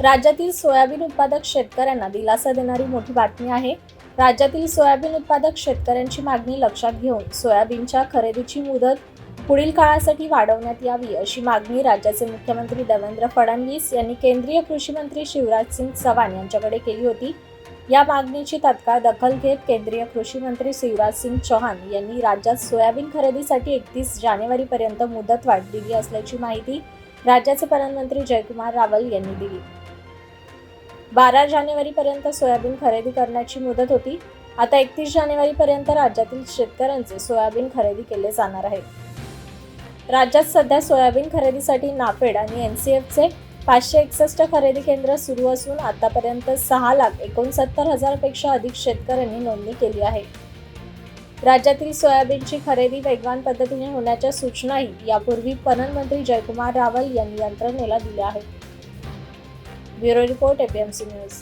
राज्यातील सोयाबीन उत्पादक शेतकऱ्यांना दिलासा देणारी मोठी बातमी आहे. राज्यातील सोयाबीन उत्पादक शेतकऱ्यांची मागणी लक्षात घेऊन सोयाबीनच्या खरेदीची मुदत पुढील काळासाठी वाढवण्यात यावी अशी मागणी राज्याचे मुख्यमंत्री देवेंद्र फडणवीस यांनी केंद्रीय कृषी मंत्री शिवराज सिंग चव्हाण यांच्याकडे केली होती. या मागणीची तत्काळ दखल घेत केंद्रीय कृषी मंत्री शिवराज सिंग चौहान यांनी राज्यात सोयाबीन खरेदीसाठी एकतीस जानेवारीपर्यंत मुदतवाढ दिली असल्याची माहिती राज्याचे प्रधानमंत्री जयकुमार रावल यांनी दिली. बारा जानेवारीपर्यंत सोयाबीन खरेदी करण्याची मुदत होती. आता एकतीस जानेवारीपर्यंत राज्यातील शेतकऱ्यांचे सोयाबीन खरेदी केले जाणार आहे. राज्यात सध्या सोयाबीन खरेदीसाठी नाफेड आणि एन सी एफचे पाचशे एकसष्ट खरेदी केंद्र सुरू असून आतापर्यंत सहा लाख एकोणसत्तर हजारपेक्षा अधिक शेतकऱ्यांनी नोंदणी केली आहे. राज्यातील सोयाबीनची खरेदी वेगवान पद्धतीने होण्याच्या सूचनाही यापूर्वी पणन मंत्री जयकुमार रावल यांनी यंत्रणेला दिल्या आहेत. Bureau report A P M C news